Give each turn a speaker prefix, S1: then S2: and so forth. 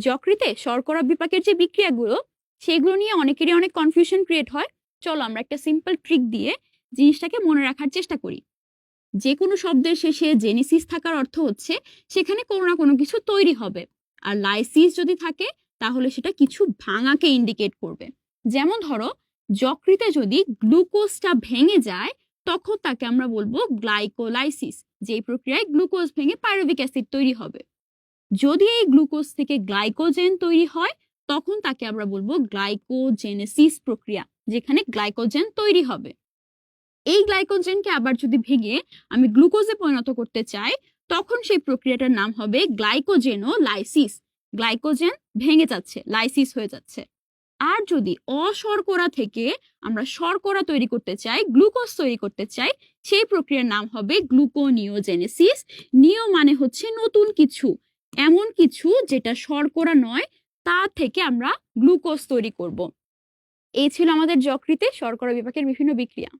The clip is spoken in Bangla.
S1: যকৃতে শর্করা বিপাকের যে বিক্রিয়াগুলো, সেগুলো নিয়ে অনেকেরই অনেক কনফিউশন ক্রিয়েট হয়। চলো আমরা একটা সিম্পল ট্রিক দিয়ে জিনিসটাকে মনে রাখার চেষ্টা করি। যে কোনো শব্দের শেষে জেনেসিস থাকার অর্থ হচ্ছে সেখানে কোনো না কোনো কিছু তৈরি হবে। আর লাইসিস যদি থাকে, তাহলে সেটা কিছু ভাঙাকে ইন্ডিকেট করবে। যেমন ধরো, যকৃতে যদি গ্লুকোজটা ভেঙে যায়, তখন তাকে আমরা বলব গ্লাইকোলাইসিস যেই প্রক্রিয়ায় গ্লুকোজ ভেঙে পাইরুভিক অ্যাসিড তৈরি হবে। যদি এই গ্লুকোজ থেকে গ্লাইকোজেন তৈরি হয়, তখন তাকে আমরা বলব গ্লাইকোজেনেসিস প্রক্রিয়া, যেখানে গ্লাইকোজেন তৈরি হবে। এই গ্লাইকোজেনকে আবার যদি ভেঙে আমি গ্লুকোজে পরিণত করতে চাই, তখন সেই প্রক্রিয়াটার নাম হবে গ্লাইকোজেনো লাইসিস গ্লাইকোজেন ভেঙে যাচ্ছে, লাইসিস হয়ে যাচ্ছে। আর যদি অশর্করা থেকে আমরা শর্করা তৈরি করতে চাই, গ্লুকোজ তৈরি করতে চাই, সেই প্রক্রিয়ার নাম হবে গ্লুকোনিওজেনেসিস। নিও মানে হচ্ছে নতুন কিছু। এমন কিছু যেটা শর্করা নয়, তা থেকে আমরা গ্লুকোজ তৈরি করব। এই ছিল আমাদের যকৃতে শর্করা বিভাগের বিভিন্ন বিক্রিয়া।